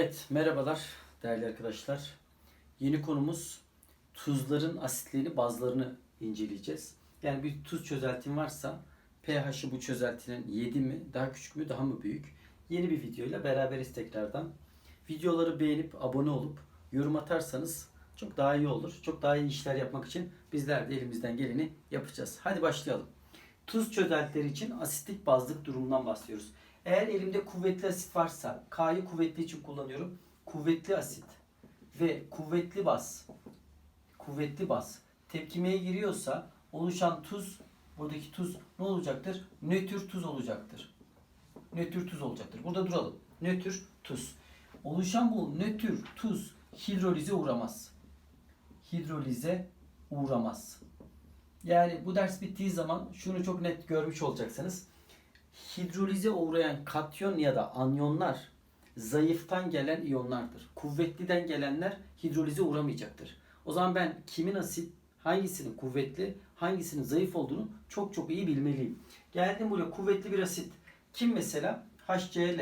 Evet, merhabalar değerli arkadaşlar. Yeni konumuz tuzların asitlerini, bazlarını inceleyeceğiz. Yani bir tuz çözeltim varsa pH'i bu çözeltinin 7 mi, daha küçük mü, daha mı büyük? Yeni bir videoyla beraberiz tekrardan. Videoları beğenip abone olup yorum atarsanız çok daha iyi olur. Çok daha iyi işler yapmak için bizler de elimizden geleni yapacağız. Hadi başlayalım. Tuz çözeltileri için asitlik bazlık durumundan bahsediyoruz. Eğer elimde kuvvetli asit varsa, K'yı kuvvetli için kullanıyorum. Kuvvetli asit ve kuvvetli baz, kuvvetli baz tepkimeye giriyorsa oluşan tuz, buradaki tuz ne olacaktır? Nötr tuz olacaktır. Nötr tuz olacaktır. Burada duralım. Nötr tuz. Oluşan bu nötr tuz hidrolize uğramaz. Hidrolize uğramaz. Yani bu ders bittiği zaman şunu çok net görmüş olacaksınız. Hidrolize uğrayan katyon ya da anyonlar zayıftan gelen iyonlardır. Kuvvetliden gelenler hidrolize uğramayacaktır. O zaman ben kimin asit, hangisinin kuvvetli, hangisinin zayıf olduğunu çok çok iyi bilmeliyim. Geldim buraya kuvvetli bir asit. Kim mesela? HCl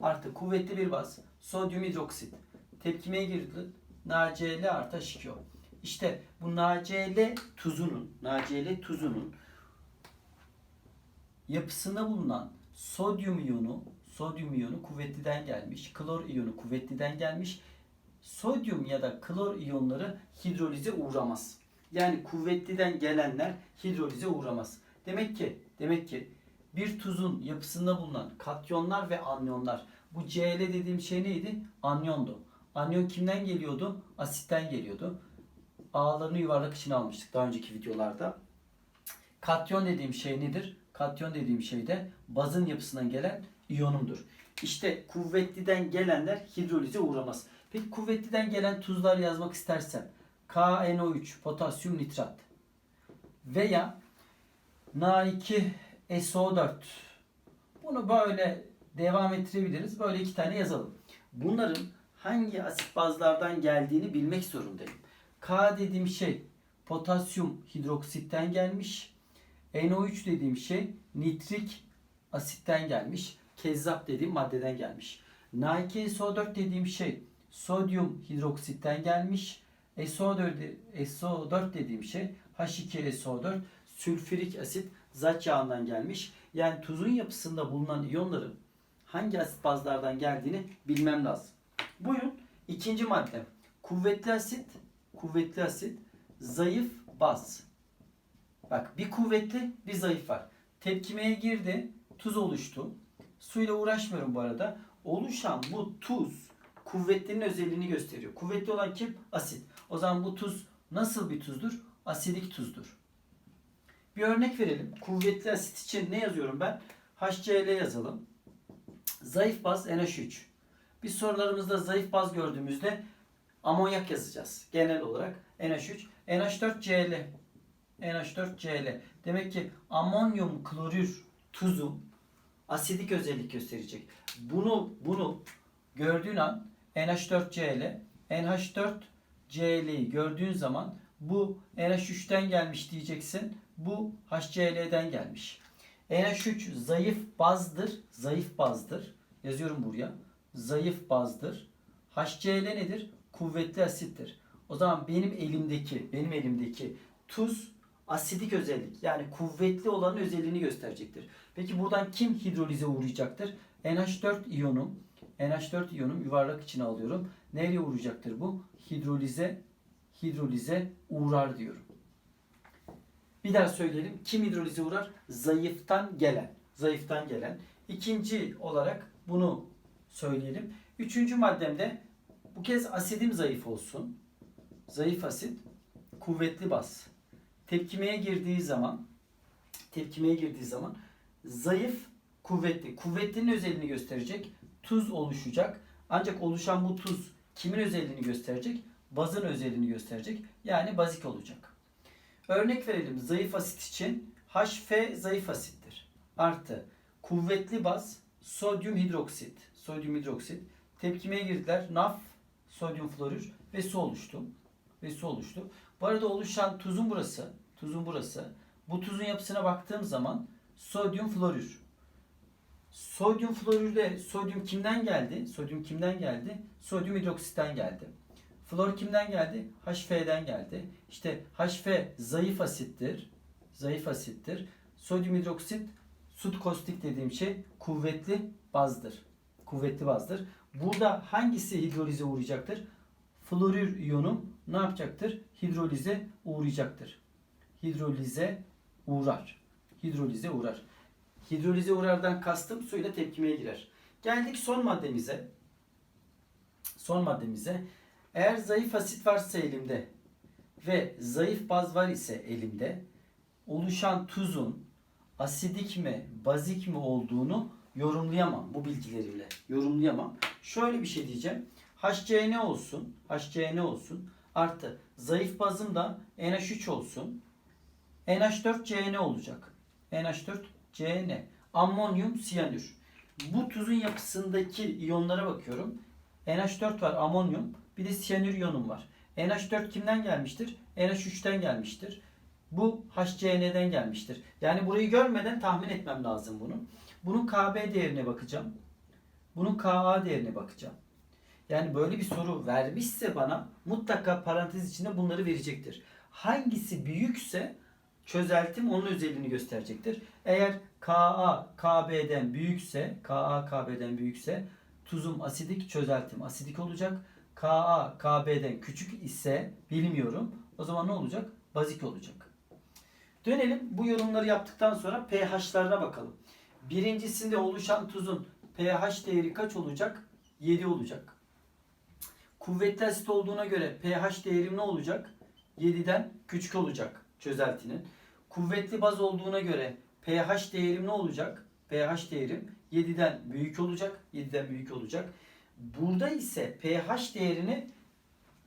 artı kuvvetli bir baz sodyum hidroksit. Tepkimeye girdi. NaCl artı H2O. İşte bu NaCl tuzunun, NaCl tuzunun yapısında bulunan sodyum iyonu, sodyum iyonu kuvvetliden gelmiş, klor iyonu kuvvetliden gelmiş. Sodyum ya da klor iyonları hidrolize uğramaz. Yani kuvvetliden gelenler hidrolize uğramaz. Demek ki, demek ki bir tuzun yapısında bulunan katyonlar ve anyonlar. Bu Cl dediğim şey neydi? Anyondu. Anyon kimden geliyordu? Asitten geliyordu. A'larını yuvarlak içine almıştık daha önceki videolarda. Katyon dediğim şey nedir? Katyon dediğim şey de bazın yapısından gelen iyonumdur. İşte kuvvetliden gelenler hidrolize uğramaz. Peki kuvvetliden gelen tuzlar yazmak istersem KNO3 potasyum nitrat veya Na2SO4 bunu böyle devam ettirebiliriz. Böyle iki tane yazalım. Bunların hangi asit bazlardan geldiğini bilmek zorundayım. K dediğim şey potasyum hidroksitten gelmiş. NO3 dediğim şey nitrik asitten gelmiş. Kezzap dediğim maddeden gelmiş. Na2SO4 dediğim şey sodyum hidroksitten gelmiş. SO4, SO4 dediğim şey H2SO4 sülfürik asit zat yağından gelmiş. Yani tuzun yapısında bulunan iyonların hangi asit bazlardan geldiğini bilmem lazım. Buyurun ikinci madde. Kuvvetli asit, kuvvetli asit, zayıf baz. Bak bir kuvvetli bir zayıf var. Tepkimeye girdi, tuz oluştu. Suyla uğraşmıyorum bu arada. Oluşan bu tuz kuvvetlinin özelliğini gösteriyor. Kuvvetli olan kim? Asit. O zaman bu tuz nasıl bir tuzdur? Asidik tuzdur. Bir örnek verelim. Kuvvetli asit için ne yazıyorum ben? HCl yazalım. Zayıf baz NH3. Biz sorularımızda zayıf baz gördüğümüzde amonyak yazacağız. Genel olarak NH3. NH4Cl. NH4Cl. Demek ki amonyum klorür tuzu asidik özellik gösterecek. Bunu bunu gördüğün an NH4Cl, NH4Cl'yi gördüğün zaman bu NH3'ten gelmiş diyeceksin. Bu HCl'den gelmiş. NH3 zayıf bazdır. Zayıf bazdır. Yazıyorum buraya. Zayıf bazdır. HCl nedir? Kuvvetli asittir. O zaman benim elimdeki, benim elimdeki tuz asidik özellik yani kuvvetli olan özelliğini gösterecektir. Peki buradan kim hidrolize uğrayacaktır? NH4 iyonum, NH4 iyonum yuvarlak içine alıyorum. Nereye uğrayacaktır bu? Hidrolize hidrolize uğrar diyorum. Bir daha söyleyelim. Kim hidrolize uğrar? Zayıftan gelen. Zayıftan gelen. İkinci olarak bunu söyleyelim. Üçüncü maddemde bu kez asidim zayıf olsun. Zayıf asit, kuvvetli baz. Tepkimeye girdiği zaman tepkimeye girdiği zaman zayıf, kuvvetli. Kuvvetlinin özelliğini gösterecek. Tuz oluşacak. Ancak oluşan bu tuz kimin özelliğini gösterecek? Bazın özelliğini gösterecek. Yani bazik olacak. Örnek verelim zayıf asit için HF zayıf asittir. Artı kuvvetli baz sodyum hidroksit. Sodyum hidroksit. Tepkimeye girdiler. NaF sodyum florür ve su oluştu. Ve su oluştu. Bu arada oluşan tuzun burası. Tuzun burası. Bu tuzun yapısına baktığım zaman sodyum florür. Sodyum florürde sodyum kimden geldi? Sodyum kimden geldi? Sodyum hidroksitten geldi. Flor kimden geldi? HF'den geldi. İşte HF zayıf asittir. Zayıf asittir. Sodyum hidroksit sut kostik dediğim şey kuvvetli bazdır. Kuvvetli bazdır. Burada hangisi hidrolize uğrayacaktır? Florür iyonum ne yapacaktır? Hidrolize uğrayacaktır. Hidrolize uğrar. Hidrolize uğrar. Hidrolize uğrardan kastım suyla tepkimeye girer. Geldik son maddemize. Son maddemize. Eğer zayıf asit varsa elimde ve zayıf baz var ise elimde oluşan tuzun asidik mi, bazik mi olduğunu yorumlayamam bu bilgilerimle. Yorumlayamam. Şöyle bir şey diyeceğim. HCN olsun, HCN olsun artı zayıf bazım da NH3 olsun. NH4CN olacak. NH4CN. Amonyum siyanür. Bu tuzun yapısındaki iyonlara bakıyorum. NH4 var amonyum. Bir de siyanür iyonum var. NH4 kimden gelmiştir? NH3'ten gelmiştir. Bu HCN'den gelmiştir. Yani burayı görmeden tahmin etmem lazım bunu. Bunun KB değerine bakacağım. Bunun Ka değerine bakacağım. Yani böyle bir soru vermişse bana mutlaka parantez içinde bunları verecektir. Hangisi büyükse çözeltim onun özelliğini gösterecektir. Eğer Ka KB'den büyükse, Ka KB'den büyükse tuzum asidik, çözeltim asidik olacak. Ka KB'den küçük ise bilmiyorum. O zaman ne olacak? Bazik olacak. Dönelim bu yorumları yaptıktan sonra pH'larına bakalım. Birincisinde oluşan tuzun pH değeri kaç olacak? 7 olacak. Kuvvetli asit olduğuna göre pH değerim ne olacak? 7'den küçük olacak çözeltinin. Kuvvetli baz olduğuna göre pH değerim ne olacak? pH değerim 7'den büyük olacak. 7'den büyük olacak. Burada ise pH değerini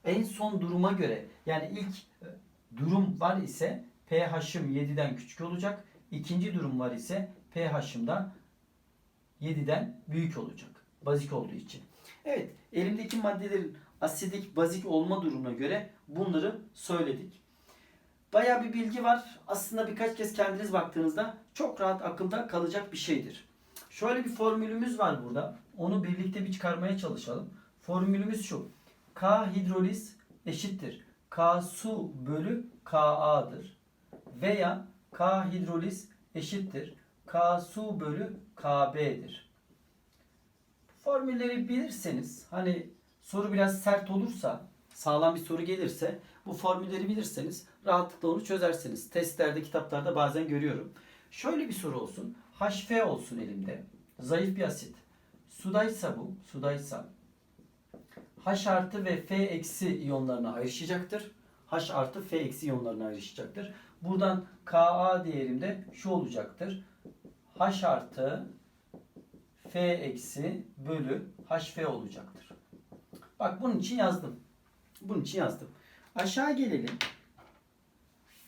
en son duruma göre yani ilk e, durum var ise pH'ım 7'den küçük olacak. İkinci durum var ise pH'ım da 7'den büyük olacak. Bazik olduğu için. Evet, elimdeki maddelerin asidik, bazik olma durumuna göre bunları söyledik. Bayağı bir bilgi var. Aslında birkaç kez kendiniz baktığınızda çok rahat akılda kalacak bir şeydir. Şöyle bir formülümüz var burada. Onu birlikte bir çıkarmaya çalışalım. Formülümüz şu. K hidroliz eşittir. K su bölü Ka'dır. Veya K hidroliz eşittir. K su bölü KB'dir. Formülleri bilirseniz hani soru biraz sert olursa sağlam bir soru gelirse bu formülleri bilirseniz rahatlıkla onu çözersiniz. Testlerde, kitaplarda bazen görüyorum. Şöyle bir soru olsun. HF olsun elimde. Zayıf bir asit. Sudaysa bu, sudaysa H artı ve F eksi iyonlarına ayrışacaktır. H artı F eksi iyonlarına ayrışacaktır. Buradan Ka değerimde şu olacaktır. H artı F eksi bölü HF olacaktır. Bak bunun için yazdım. Bunun için yazdım. Aşağı gelelim.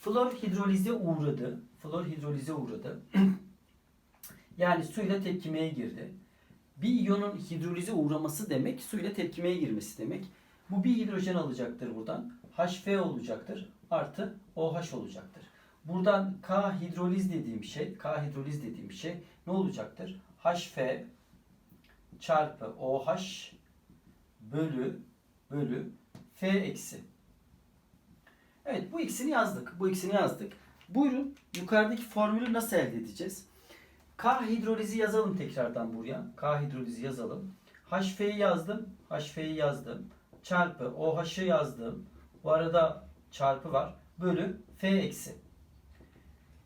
Flor hidrolize uğradı. Flor hidrolize uğradı. yani suyla tepkimeye girdi. Bir iyonun hidrolize uğraması demek suyla tepkimeye girmesi demek. Bu bir hidrojen alacaktır buradan. HF olacaktır. Artı OH olacaktır. Buradan K hidroliz dediğim şey, K hidroliz dediğim şey ne olacaktır? HF çarpı OH bölü bölü F eksi. Evet bu ikisini yazdık. Bu ikisini yazdık. Buyurun yukarıdaki formülü nasıl elde edeceğiz? K hidrolizi yazalım tekrardan buraya. K hidrolizi yazalım. HF'yi yazdım. HF'yi yazdım. Çarpı OH'ı yazdım. Bu arada çarpı var. Bölü F eksi.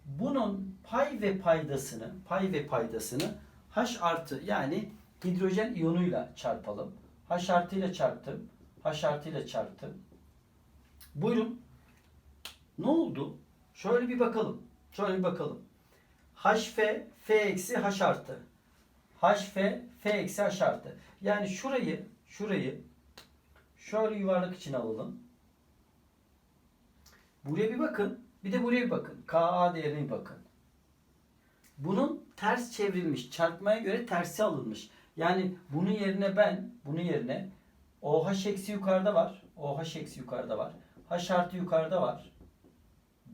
Bunun pay ve paydasını, pay ve paydasını H artı yani hidrojen iyonuyla çarpalım. H artı ile çarptım. H artı ile çarptım. Buyurun. Ne oldu? Şöyle bir bakalım. Şöyle bir bakalım. HF F eksi H artı. HF F eksi H artı. Yani şurayı şurayı şöyle yuvarlak içine alalım. Buraya bir bakın. Bir de buraya bir bakın. Ka değerine bir bakın. Bunun ters çevrilmiş. Çarpmaya göre tersi alınmış. Yani bunun yerine ben, bunun yerine OH eksi yukarıda var. OH eksi yukarıda var. H artı yukarıda var.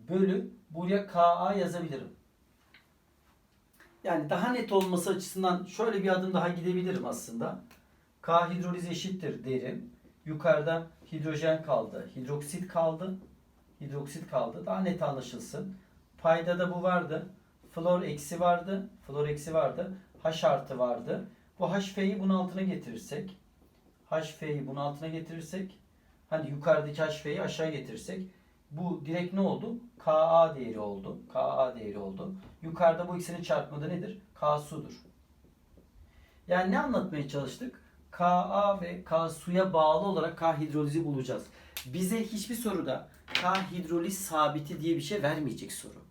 Bölü buraya Ka yazabilirim. Yani daha net olması açısından şöyle bir adım daha gidebilirim aslında. K hidroliz eşittir derim. Yukarıda hidrojen kaldı. Hidroksit kaldı. Hidroksit kaldı. Daha net anlaşılsın. Payda da bu vardı. Flor eksi vardı. Flor eksi vardı. H artı vardı. Bu HF'yi bunun altına getirirsek. HF'yi bunun altına getirirsek. Hani yukarıdaki HF'yi aşağı getirirsek. Bu direkt ne oldu? Ka değeri oldu. Ka değeri oldu. Yukarıda bu ikisinin çarpımı nedir? K sudur. Yani ne anlatmaya çalıştık? Ka ve K suya bağlı olarak K hidrolizi bulacağız. Bize hiçbir soruda K hidroliz sabiti diye bir şey vermeyecek soru.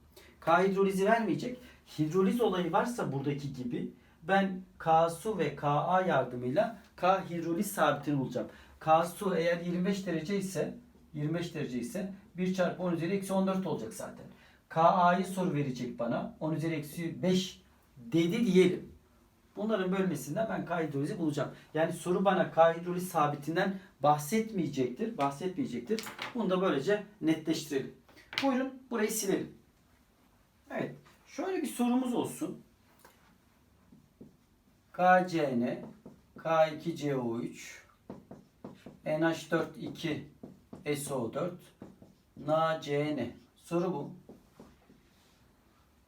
K hidrolizi vermeyecek. Hidroliz olayı varsa buradaki gibi ben K su ve Ka yardımıyla K hidroliz sabitini bulacağım. K su eğer 25 derece ise 25 derece ise 1 çarpı 10 üzeri eksi 14 olacak zaten. Ka'yı soru verecek bana. 10 üzeri eksi 5 dedi diyelim. Bunların bölmesinden ben K hidrolizi bulacağım. Yani soru bana K hidroliz sabitinden bahsetmeyecektir. Bahsetmeyecektir. Bunu da böylece netleştirelim. Buyurun burayı silelim. Evet. Şöyle bir sorumuz olsun. KCN K2CO3 NH4 2 SO4 NaCN Soru bu.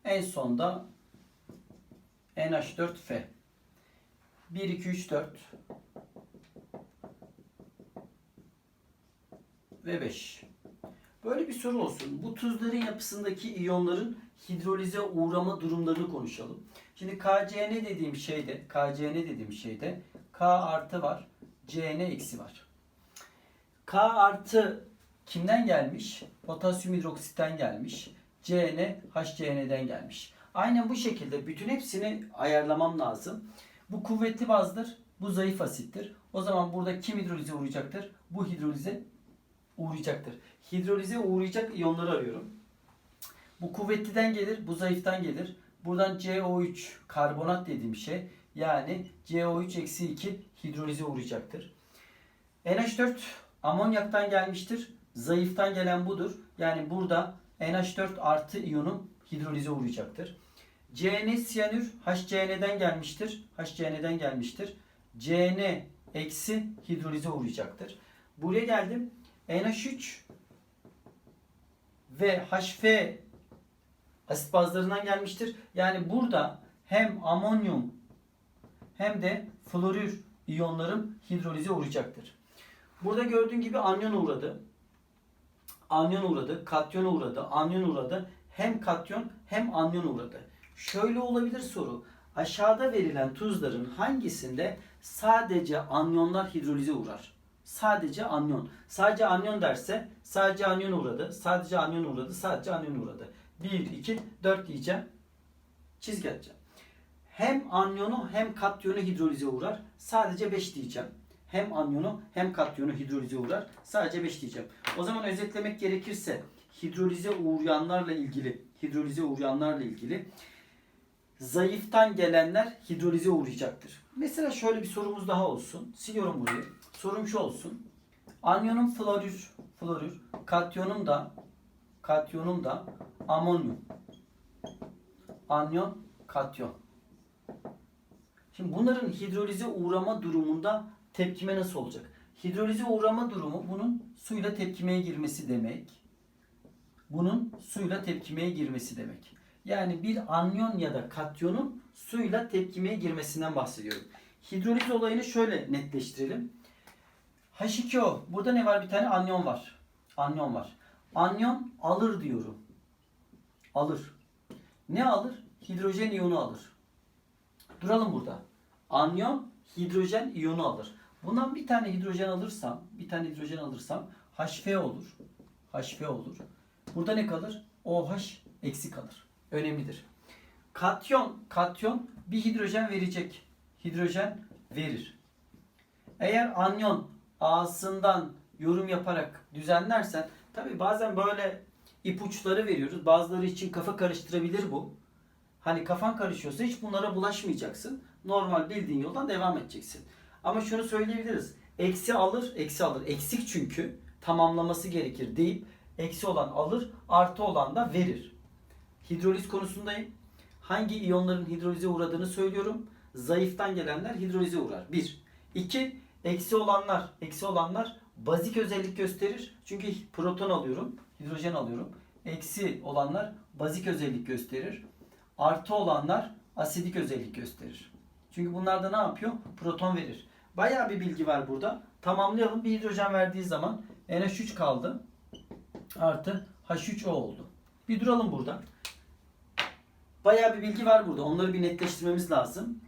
En sonda NH4F 1 2 3 4 ve 5. Böyle bir soru olsun. Bu tuzların yapısındaki iyonların hidrolize uğrama durumlarını konuşalım. Şimdi KCN dediğim şeyde, KCN dediğim şeyde K artı var, CN eksi var. K artı kimden gelmiş? Potasyum hidroksitten gelmiş. CN HCN'den gelmiş. Aynen bu şekilde bütün hepsini ayarlamam lazım. Bu kuvvetli bazdır, bu zayıf asittir. O zaman burada kim hidrolize uğrayacaktır? Bu hidrolize uğrayacaktır. Hidrolize uğrayacak iyonları arıyorum. Bu kuvvetliden gelir, bu zayıftan gelir. Buradan CO3 karbonat dediğim şey yani CO3 eksi 2 hidrolize uğrayacaktır. NH4 amonyaktan gelmiştir. Zayıftan gelen budur. Yani burada NH4 artı iyonu hidrolize uğrayacaktır. CN siyanür HCN'den gelmiştir. HCN'den gelmiştir. CN eksi hidrolize uğrayacaktır. Buraya geldim. NH3 ve HF asit bazlarından gelmiştir. Yani burada hem amonyum hem de florür iyonlarım hidrolize uğrayacaktır. Burada gördüğün gibi anyon uğradı. Anyon uğradı, katyon uğradı, anyon uğradı. Hem katyon hem anyon uğradı. Şöyle olabilir soru. Aşağıda verilen tuzların hangisinde sadece anyonlar hidrolize uğrar? Sadece anyon. Sadece anyon derse sadece anyon uğradı, sadece anyon uğradı, sadece anyon uğradı. 1, 2, 4 diyeceğim. Çizgi atacağım. Hem anyonu hem katyonu hidrolize uğrar. Sadece 5 diyeceğim. Hem anyonu hem katyonu hidrolize uğrar. Sadece 5 diyeceğim. O zaman özetlemek gerekirse hidrolize uğrayanlarla ilgili hidrolize uğrayanlarla ilgili zayıftan gelenler hidrolize uğrayacaktır. Mesela şöyle bir sorumuz daha olsun. Siliyorum burayı. Sorum şu olsun. Anyonun florür, florür, katyonum da katyonum da amonyum. Anyon, katyon. Şimdi bunların hidrolize uğrama durumunda tepkime nasıl olacak? Hidrolize uğrama durumu bunun suyla tepkimeye girmesi demek. Bunun suyla tepkimeye girmesi demek. Yani bir anyon ya da katyonun suyla tepkimeye girmesinden bahsediyorum. Hidroliz olayını şöyle netleştirelim. H2O. Burada ne var? Bir tane anyon var. Anyon var. Anyon alır diyorum. Alır. Ne alır? Hidrojen iyonu alır. Duralım burada. Anyon hidrojen iyonu alır. Bundan bir tane hidrojen alırsam, bir tane hidrojen alırsam HF olur. HF olur. Burada ne kalır? OH eksi kalır. Önemlidir. Katyon, katyon bir hidrojen verecek. Hidrojen verir. Eğer anyon A'sından yorum yaparak düzenlersen tabi bazen böyle ipuçları veriyoruz. Bazıları için kafa karıştırabilir bu. Hani kafan karışıyorsa hiç bunlara bulaşmayacaksın. Normal bildiğin yoldan devam edeceksin. Ama şunu söyleyebiliriz. Eksi alır, eksi alır. Eksik çünkü tamamlaması gerekir deyip eksi olan alır, artı olan da verir. Hidroliz konusundayım. hangi iyonların hidrolize uğradığını söylüyorum. Zayıftan gelenler hidrolize uğrar. 1. 2. Eksi olanlar, eksi olanlar bazik özellik gösterir. Çünkü proton alıyorum, hidrojen alıyorum. Eksi olanlar bazik özellik gösterir. Artı olanlar asidik özellik gösterir. Çünkü bunlarda ne yapıyor? Proton verir. Bayağı bir bilgi var burada. Tamamlayalım. Bir hidrojen verdiği zaman NH3 kaldı. Artı H3O oldu. Bir duralım burada. Bayağı bir bilgi var burada. Onları bir netleştirmemiz lazım.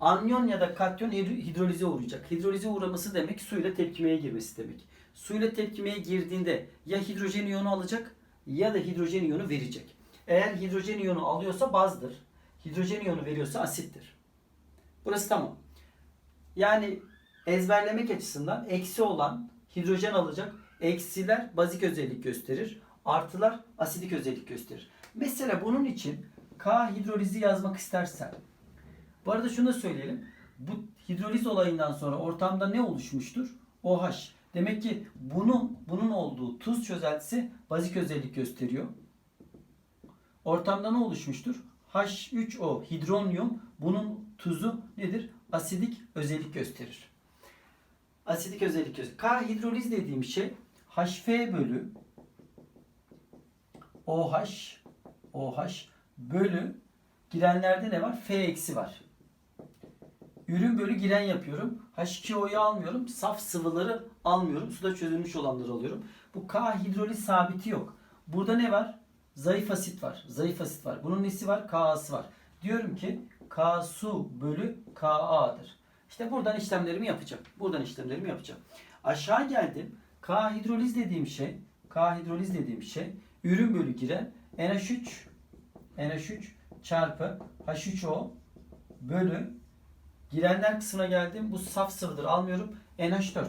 Anyon ya da katyon hidro- hidrolize uğrayacak. Hidrolize uğraması demek suyla tepkimeye girmesi demek. Suyla tepkimeye girdiğinde ya hidrojen iyonu alacak ya da hidrojen iyonu verecek. Eğer hidrojen iyonu alıyorsa bazdır. Hidrojen iyonu veriyorsa asittir. Burası tamam. Yani ezberlemek açısından eksi olan hidrojen alacak. Eksiler bazik özellik gösterir. Artılar asidik özellik gösterir. Mesela bunun için K hidrolizi yazmak istersen. Bu arada şunu da söyleyelim. Bu hidroliz olayından sonra ortamda ne oluşmuştur? OH. Demek ki bunun bunun olduğu tuz çözeltisi bazik özellik gösteriyor. Ortamda ne oluşmuştur? H3O hidronyum bunun tuzu nedir? Asidik özellik gösterir. Asidik özellik gösterir. K hidroliz dediğim şey HF bölü OH OH bölü girenlerde ne var? F eksi var. Ürün bölü giren yapıyorum. H2O'yu almıyorum. Saf sıvıları almıyorum. Suda çözülmüş olanları alıyorum. Bu K hidroliz sabiti yok. Burada ne var? Zayıf asit var. Zayıf asit var. Bunun nesi var? Ka'sı var. Diyorum ki K su bölü Ka'dır. İşte buradan işlemlerimi yapacağım. Buradan işlemlerimi yapacağım. Aşağı geldim. K hidroliz dediğim şey, K hidroliz dediğim şey ürün bölü giren NH3 NH3 çarpı H3O bölü girenler kısmına geldim. Bu saf sıvıdır. Almıyorum. NH4.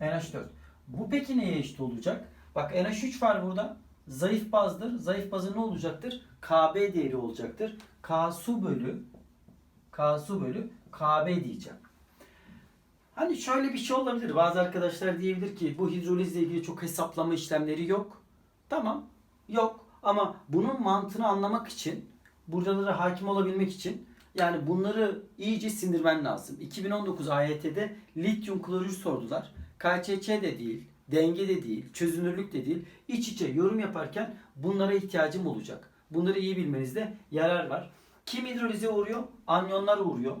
NH4. Bu peki neye eşit olacak? Bak NH3 var burada. Zayıf bazdır. Zayıf bazı ne olacaktır? KB değeri olacaktır. K su bölü K su bölü KB diyeceğim. Hani şöyle bir şey olabilir. Bazı arkadaşlar diyebilir ki bu hidrolizle ilgili çok hesaplama işlemleri yok. Tamam. Yok. Ama bunun mantığını anlamak için, buralara hakim olabilmek için yani bunları iyice sindirmen lazım. 2019 AYT'de lityum klorür sordular. KÇÇ de değil, denge de değil, çözünürlük de değil. İç içe yorum yaparken bunlara ihtiyacım olacak. Bunları iyi bilmenizde yarar var. Kim hidrolize uğruyor? Anyonlar uğruyor.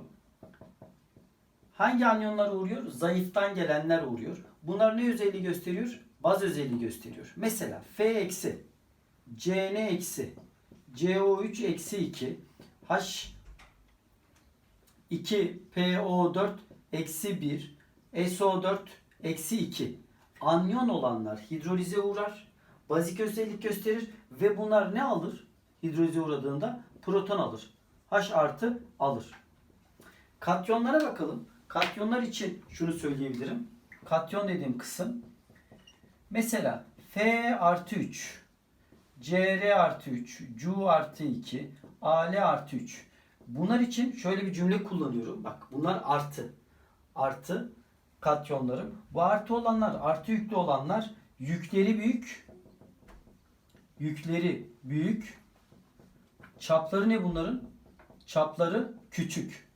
Hangi anyonlar uğruyor? Zayıftan gelenler uğruyor. Bunlar ne özelliği gösteriyor? Baz özelliği gösteriyor. Mesela F eksi, Cn eksi, CO3 eksi 2, H 2 PO4 eksi 1 SO4 eksi 2 anyon olanlar hidrolize uğrar. Bazik özellik gösterir ve bunlar ne alır? Hidrolize uğradığında proton alır. H artı alır. Katyonlara bakalım. Katyonlar için şunu söyleyebilirim. Katyon dediğim kısım mesela F artı 3 Cr artı 3 Cu artı 2 Al artı 3 Bunlar için şöyle bir cümle kullanıyorum. Bak bunlar artı. Artı katyonlarım. Bu artı olanlar, artı yüklü olanlar yükleri büyük. Yükleri büyük. Çapları ne bunların? Çapları küçük.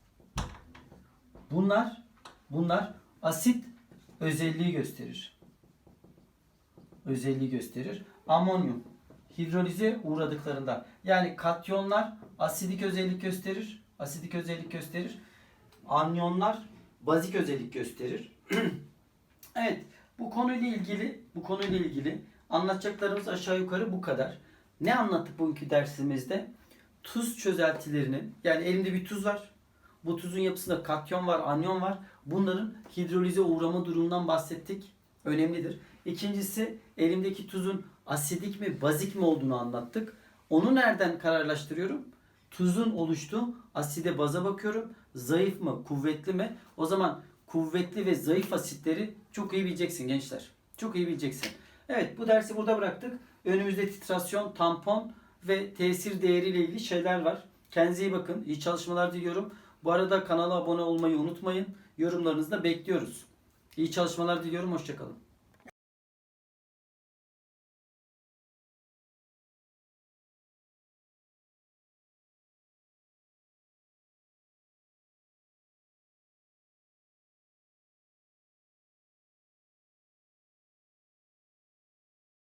Bunlar bunlar asit özelliği gösterir. Özelliği gösterir. Amonyum hidrolize uğradıklarında yani katyonlar asidik özellik gösterir. Asidik özellik gösterir. Anyonlar bazik özellik gösterir. evet, bu konuyla ilgili bu konuyla ilgili anlatacaklarımız aşağı yukarı bu kadar. Ne anlattık bugünkü dersimizde? Tuz çözeltilerinin yani elimde bir tuz var. Bu tuzun yapısında katyon var, anyon var. Bunların hidrolize uğrama durumundan bahsettik. Önemlidir. İkincisi elimdeki tuzun asidik mi, bazik mi olduğunu anlattık. Onu nereden kararlaştırıyorum? Tuzun oluştuğu aside baza bakıyorum. Zayıf mı, kuvvetli mi? O zaman kuvvetli ve zayıf asitleri çok iyi bileceksin gençler. Çok iyi bileceksin. Evet bu dersi burada bıraktık. Önümüzde titrasyon, tampon ve tesir değeriyle ilgili şeyler var. Kendinize iyi bakın. İyi çalışmalar diliyorum. Bu arada kanala abone olmayı unutmayın. Yorumlarınızı da bekliyoruz. İyi çalışmalar diliyorum. Hoşçakalın.